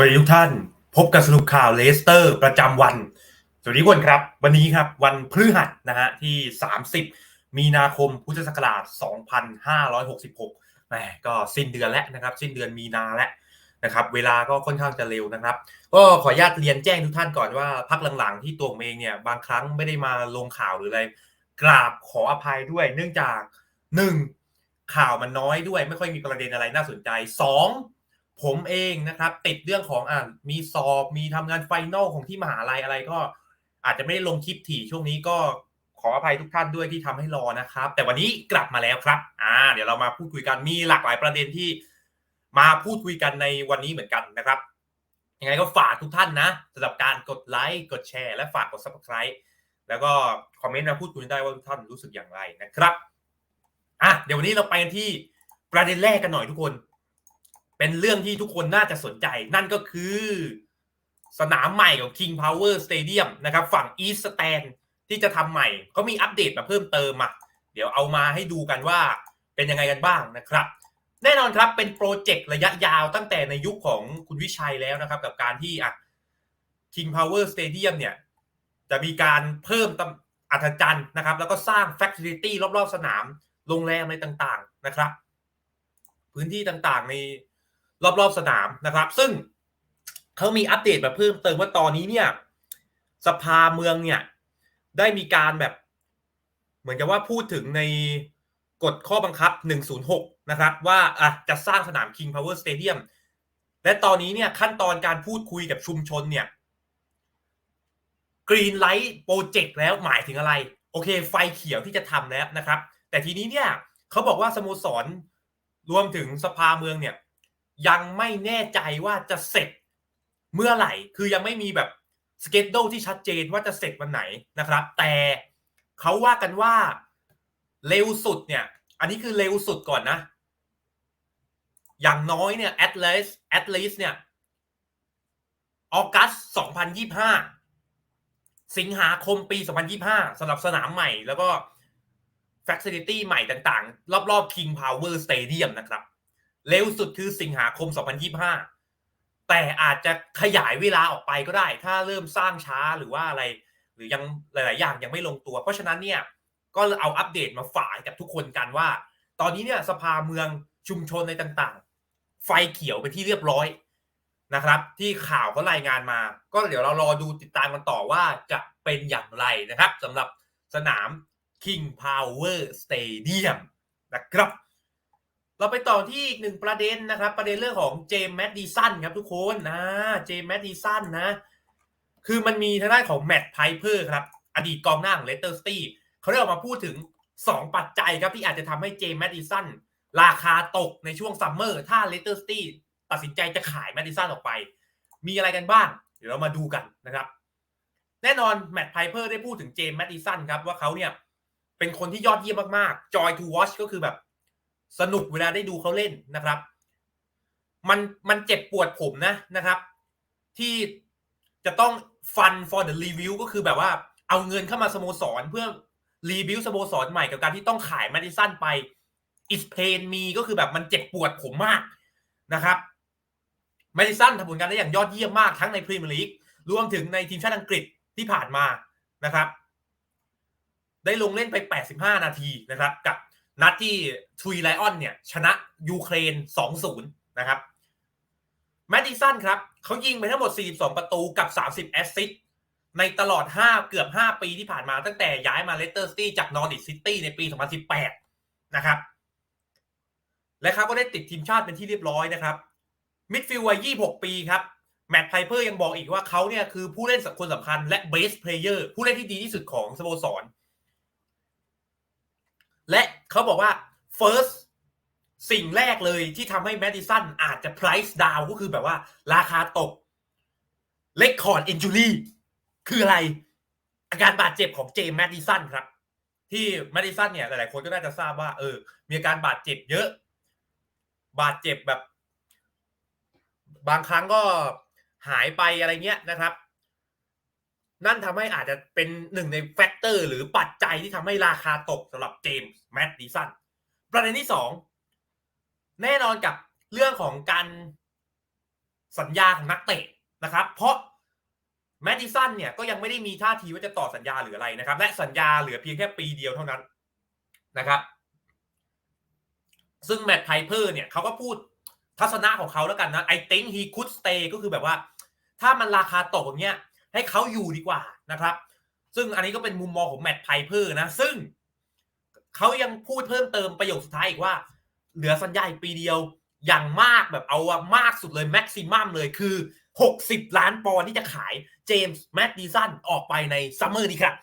สวัสดีทุกท่าน พบกับสรุปข่าวเลสเตอร์ประจำวัน สวัสดีทุกคนครับ วันนี้ครับวันพฤหัสนะฮะที่ 30 มีนาคมพุทธศักราช 2566แหมก็สิ้นเดือนแล้วนะครับ สิ้นเดือนมีนาแล้วนะครับ เวลาก็ค่อนข้างจะเร็วนะครับ ก็ขออนุญาตเรียนแจ้งทุกท่านก่อนว่าพักหลังๆ ที่ตัวเองเนี่ยบางครั้งไม่ได้มาลงข่าวหรืออะไรกราบขออภัยด้วย เนื่องจาก 1. ข่าวมันน้อยด้วย ไม่ค่อยมีประเด็นอะไรน่าสนใจ 2. ผมเองนะครับ ติดเรื่องของอ่ามีสอบมีทำงานไฟนอลของที่มหาลัยอะไรก็ อาจจะไม่ได้ลงคลิปถี่ช่วงนี้ก็ขออภัยทุกท่านด้วยที่ทำให้รอนะครับ แต่วันนี้กลับมาแล้วครับ อ่า เดี๋ยวเรามาพูดคุยกันมีหลากหลายประเด็นที่มาพูดคุยกันในวันนี้เหมือนกันนะครับยังไงก็ฝากทุกท่านนะสำหรับการกดไลค์กดแชร์และฝากกด subscribe แล้วก็คอมเมนต์มาพูดคุยได้ว่าทุกท่านรู้สึกอย่างไรนะครับอะเดี๋ยววันนี้เราไปกันที่ประเด็นแรกกันหน่อยทุกคน เป็นเรื่องที่ทุกคนน่าจะสนใจ นั่นก็คือสนามใหม่ของ King Power Stadium นะครับ ฝั่ง East Stand ที่จะทำใหม่เขามีอัปเดตมาเพิ่มเติมอะเดี๋ยวเอามาให้ดูกันว่าเป็นยังไงกันบ้างนะครับ แน่นอนครับเป็นโปรเจกต์ระยะยาวตั้งแต่ในยุคของคุณวิชัยแล้วนะครับ กับการที่อะ King Power Stadium เนี่ย จะมีการเพิ่มตำอัธจันทร์นะครับ แล้วก็สร้าง Facility รอบๆสนามโรงแรมอะไรต่างๆนะครับ พื้นที่ต่างๆใน รอบๆสนามนะครับ ซึ่งเขามีอัปเดตแบบเพิ่มเติมว่าตอนนี้เนี่ย สภาเมืองเนี่ย ได้มีการแบบ เหมือนกับว่าพูดถึงในกฎข้อบังคับ 106 นะครับ ว่าอะจะสร้างสนาม King Power Stadium และตอนนี้เนี่ยขั้นตอนการพูดคุยกับชุมชนเนี่ยกรีนไลท์โปรเจกต์แล้วหมายถึงอะไร โอเค ไฟเขียวที่จะทำแล้วนะครับ แต่ทีนี้เนี่ยเขาบอกว่าสโมสรรวมถึงสภาเมืองเนี่ย ยังไม่แน่ใจว่าจะเสร็จเมื่อไหร่ คือยังไม่มีแบบสเกจโดที่ชัดเจนว่าจะเสร็จวันไหนนะครับ แต่เขาว่ากันว่าเร็วสุดเนี่ย อันนี้คือเร็วสุดก่อนนะ อย่างน้อยเนี่ย at least at least เนี่ยออกัส2025 สิงหาคมปี 2025สำหรับสนามใหม่แล้วก็ Facility ใหม่ต่างๆ รอบๆ King Power Stadium นะครับ เร็วสุดคือสิงหาคม 2025 แต่อาจจะขยายเวลาออกไปก็ได้ ถ้าเริ่มสร้างช้าหรือว่าอะไร หรือยังหลาย ๆ อย่างยังไม่ลงตัว เพราะฉะนั้นเนี่ยก็เอาอัปเดตมาฝากกับทุกคนกันว่า ตอนนี้เนี่ยสภาเมืองชุมชนในต่าง ๆ ไฟเขียวไปที่เรียบร้อยนะครับ ที่ข่าวเขารายงานมา ก็เดี๋ยวเรารอดูติดตามกันต่อว่าจะเป็นอย่างไรนะครับสำหรับสนาม King Power Stadium นะครับ เราไปต่อที่อีกหนึ่งประเด็นนะครับ ประเด็นเรื่องของเจมส์แมดดิสันครับทุกคนนะเจมส์แมดดิสันนะ คือมันมีทางด้านของแมตต์ไพเพอร์ครับ อดีตกองหน้าของเลสเตอร์สตี้เขาได้ออกมาพูดถึง 2 ปัจจัยครับที่อาจจะทำให้เจมส์แมดดิสันราคาตกในช่วงซัมเมอร์ถ้าเลสเตอร์สตี้ตัดสินใจจะขายแมดดิสันออกไป มีอะไรกันบ้าง เดี๋ยวเรามาดูกันนะครับ แน่นอนแมตต์ไพเพอร์ได้พูดถึงเจมส์แมดดิสันครับว่าเขาเนี่ยเป็นคนที่ยอดเยี่ยมมากๆ joy to watch ก็คือแบบ สนุกเวลาได้ดูเขาเล่นนะครับ มันมันเจ็บปวดผมนะนะครับ ที่จะต้องฟัน for the review ก็คือแบบว่าเอาเงินเข้ามาสโมสรเพื่อรีวิวสโมสรใหม่กับการที่ต้องขายแมดดิสันไป is pain me ก็คือแบบมันเจ็บปวดผมมากนะครับแมดดิสันทำผลงานได้อย่างยอดเยี่ยมมากทั้งในพรีเมียร์ลีกรวมถึงในทีมชาติอังกฤษที่ผ่านมานะครับ ได้ลงเล่นไป 85 นาทีนะครับ กับ นัดที่ทรีไลออนเนี่ย ชนะยูเครน 2-0 นะครับแมดดิสันครับเขายิงไปทั้งหมด 42 ประตูกับ 30 แอสซิสต์ในตลอด 5 เกือบ 5 ปีที่ผ่านมาตั้งแต่ย้ายมาเลสเตอร์ซิตี้จากนอร์ดิซิตี้ในปี 2018 นะครับ และเขาก็ได้ติดทีมชาติเป็นที่เรียบร้อยนะครับ มิดฟิลด์วัย 26 ปีครับ แมตต์ไพเพอร์ยังบอกอีกว่าเขาเนี่ยคือผู้เล่นคนสำคัญและเบสเพลเยอร์ผู้เล่นที่ดีที่สุดของสโมสร และเขาบอกว่า first สิ่งแรกเลยที่ทำให้แมดิสันอาจจะ price down ก็คือแบบว่า ราคาตก record injury คืออะไร อาการบาดเจ็บของเจมส์แมดิสันครับ ที่แมดิสันเนี่ย หลายๆ คนก็น่าจะทราบว่า เออ มีอาการบาดเจ็บเยอะ บาดเจ็บแบบ บางครั้งก็หายไปอะไรเงี้ยนะครับ นั่นทำให้อาจจะเป็นหนึ่งในแฟกเตอร์ หรือปัจจัยที่ทำให้ราคาตกสำหรับเจมส์แมดดิสันประเด็นที่สองแน่นอนกับเรื่องของการสัญญาของนักเตะนะครับ เพราะแมดดิสันเนี่ยก็ยังไม่ได้มีท่าทีว่าจะต่อสัญญาหรืออะไรนะครับ และสัญญาเหลือเพียงแค่ปีเดียวเท่านั้นนะครับ ซึ่งแมตต์ไพเพอร์เนี่ยเขาก็พูดทัศนะของเขาแล้วกันนะ I think he could stay ก็คือแบบว่า ถ้ามันราคาตกอย่างเงี้ย ให้เขาอยู่ดีกว่านะครับ ซึ่งอันนี้ก็เป็นมุมมองของแมตต์ไพเพอร์นะ ซึ่งเขายังพูดเพิ่มเติมประโยคสุดท้ายอีกว่า เหลือสัญญาอีกปีเดียวอย่างมากแบบเอาว่ามากสุดเลยแม็กซิมัมเลยคือ 60 ล้านปอนด์ที่จะขายเจมส์แมดดิสันออกไปในซัมเมอร์นี้ครับ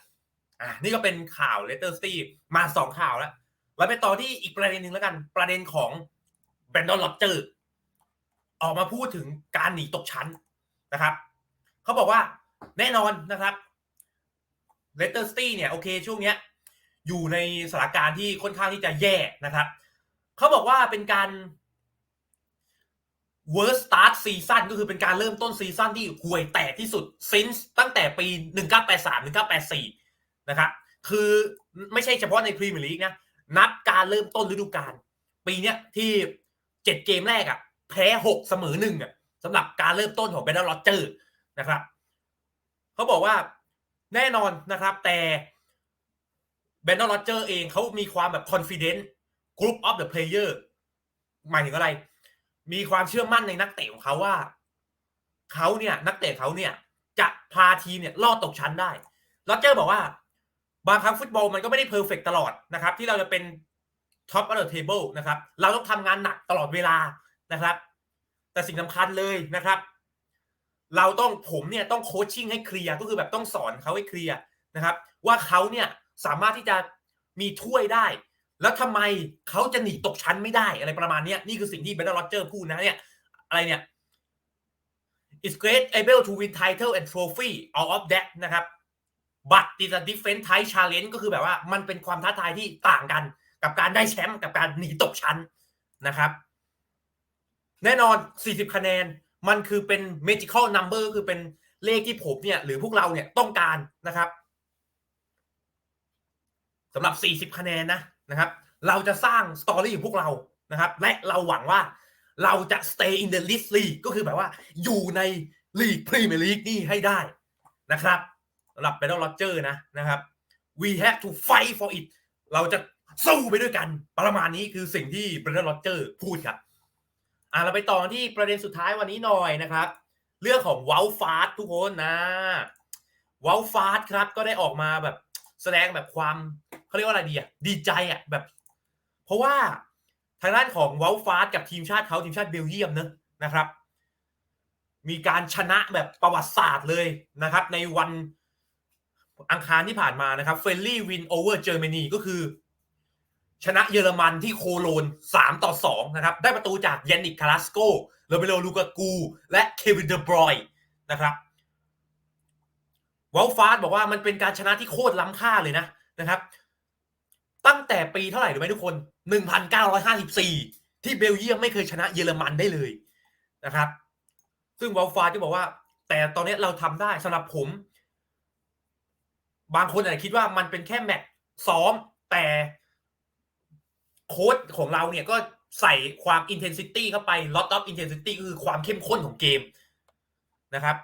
อ่านี่ก็เป็นข่าวเลเตอร์สตีมาสองข่าวแล้วเราไปต่อที่อีกประเด็นหนึ่งแล้วกัน ประเด็นของแบรนดอนลอเจอร์ออกมาพูดถึงการหนีตกชั้นนะครับ เขาบอกว่า แน่นอนนะครับเลสเตอร์สตีเนี่ยโอเคช่วงเนี้ยอยู่ในสถานการณ์ที่ค่อนข้างที่จะแย่นะครับเขาบอกว่าเป็นการ worst start season ก็คือเป็นการเริ่มต้นซีซั่นที่ห่วยแตกที่สุด since ตั้งแต่ปี 1983 1984 นะครับ คือไม่ใช่เฉพาะในพรีเมียร์ลีกนะ นับการเริ่มต้นฤดูกาลปีเนี้ยที่ 7 เกมแรกอะ่ะ แพ้ 6 เสมอ1อะสำหรับการเริ่มต้นของเบนดาร์ลอเจอร์นะครับ เขาบอกว่าแน่นอนนะครับ แต่เบนดาร์ลอเจอร์เองเขามีความแบบ confident group of the player หมายถึงอะไร มีความเชื่อมั่นในนักเตะของเขาว่าเขาเนี่ยนักเตะเขาเนี่ย จะพาทีมเนี่ยลอดตกชั้นได้ลอเจอร์บอกว่า บางครั้งฟุตบอลมันก็ไม่ได้เพอร์เฟกตลอดนะครับ ที่เราจะเป็นท็อปอันเดอร์เทเบิลนะครับ เราต้องทำงานหนักตลอดเวลานะครับ แต่สิ่งสำคัญเลยนะครับ เราต้องผมเนี่ยต้องโคชชิ่งให้เคลียร์ก็คือแบบต้องสอนเขาให้เคลียร์นะครับว่าเขาเนี่ยสามารถที่จะมีถ้วยได้ แล้วทำไมเขาจะหนีตกชั้นไม่ได้อะไรประมาณนี้นี่คือสิ่งที่เบนดาร์ลอเจอร์พูดนะเนี่ยอะไรเนี่ย is great able to win title and trophy all of that นะครับ but it's a different type challenge ก็คือแบบว่ามันเป็นความท้าทายที่ต่างกัน กับการได้แชมป์กับการหนีตกชั้นนะครับ แน่นอน 40 คะแนน มันคือเป็น magical number คือเป็นเลขที่ผมเนี่ยหรือพวกเราเนี่ยต้องการนะครับสำหรับ 40 คะแนนนะนะครับ เราจะสร้างสตอรี่ของพวกเรานะครับ และเราหวังว่าเราจะ stay in the list league ก็คือแบบว่าอยู่ในลีกพรีเมียร์ลีกนี่ให้ได้นะครับสำหรับเบนดอลลอเจอร์นะนะครับ we have to fight for it เราจะสู้ไปด้วยกัน ประมาณนี้คือสิ่งที่เบรนดอลลอเจอร์พูดครับ อะเราไปต่อที่ประเด็นสุดท้ายวันนี้หน่อยนะครับ เรื่องของวอลฟาสทุกคนนะวอลฟาสครับก็ได้ออกมาแบบแสดงแบบความเขาเรียกว่าอะไรดีอะดีใจอะแบบ เพราะว่าทางด้านของวอลฟาสกับทีมชาติเขาทีมชาติเบลเยียมเนอะนะครับ มีการชนะแบบประวัติศาสตร์เลยนะครับ ในวันอังคารที่ผ่านมานะครับเฟลลี่วินโอเวอร์เยอร์มนีก็คือ ชนะเยอรมันที่โคโลน 3 ต่อ 2 นะครับ ได้ประตูจากยานิกคาราสโกโรเบโรลูกากู และเควินเดบรอยนะครับวอลฟาสบอกว่ามันเป็นการชนะที่โคตรล้ำค่าเลยนะนะครับ ตั้งแต่ปีเท่าไหร่รู้ไหมทุกคน 1954 ที่เบลเยียมไม่เคยชนะเยอรมันได้เลยนะครับ ซึ่งวอลฟาสก็บอกว่า แต่ตอนนี้เราทำได้สำหรับผม บางคนอาจจะคิดว่ามันเป็นแค่แมตช์ซ้อมแต่ โค้ดของเราเนี่ยก็ใส่ความ intensity เข้าไป lot of intensity ก็คือความเข้มข้นของเกมนะครับ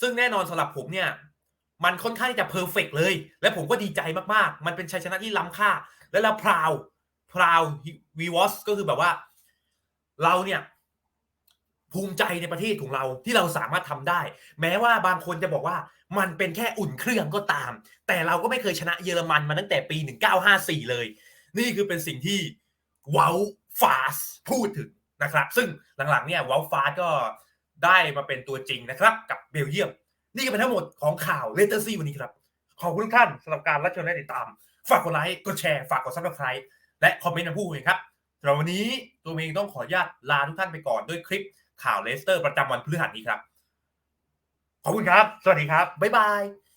ซึ่งแน่นอนสำหรับผมเนี่ย มันค่อนข้างจะเพอร์เฟกเลย และผมก็ดีใจมากๆ มันเป็นชัยชนะที่ล้ำค่า และเราพราวพราววีวอสก็คือแบบว่า เราเนี่ย ภูมิใจในประเทศของเราที่เราสามารถทำได้ แม้ว่าบางคนจะบอกว่ามันเป็นแค่อุ่นเครื่องก็ตาม แต่เราก็ไม่เคยชนะเยอรมันมาตั้งแต่ปี 1954 เลย นี่คือเป็นสิ่งที่ว้าฟาสพูดถึงนะครับ ซึ่งหลังๆเนี่ยว้าฟาสก็ได้มาเป็นตัวจริงนะครับ กับเบลเยียม นี่ก็เป็นทั้งหมดของข่าวเลเตอร์ซี่วันนี้ครับ ขอบคุณทุกท่านสำหรับการรับชมและติดตาม ฝากกดไลค์กดแชร์ฝากกดซับสไครต์และคอมเมนต์มาพูดคุยครับสำหรับวันนี้ตัวเองต้องขออนุญาตลาทุกท่านไปก่อนด้วยคลิป ข่าวเลสเตอร์ประจำวันพฤหัสนี้ครับ ขอบคุณครับ สวัสดีครับ บ๊ายบาย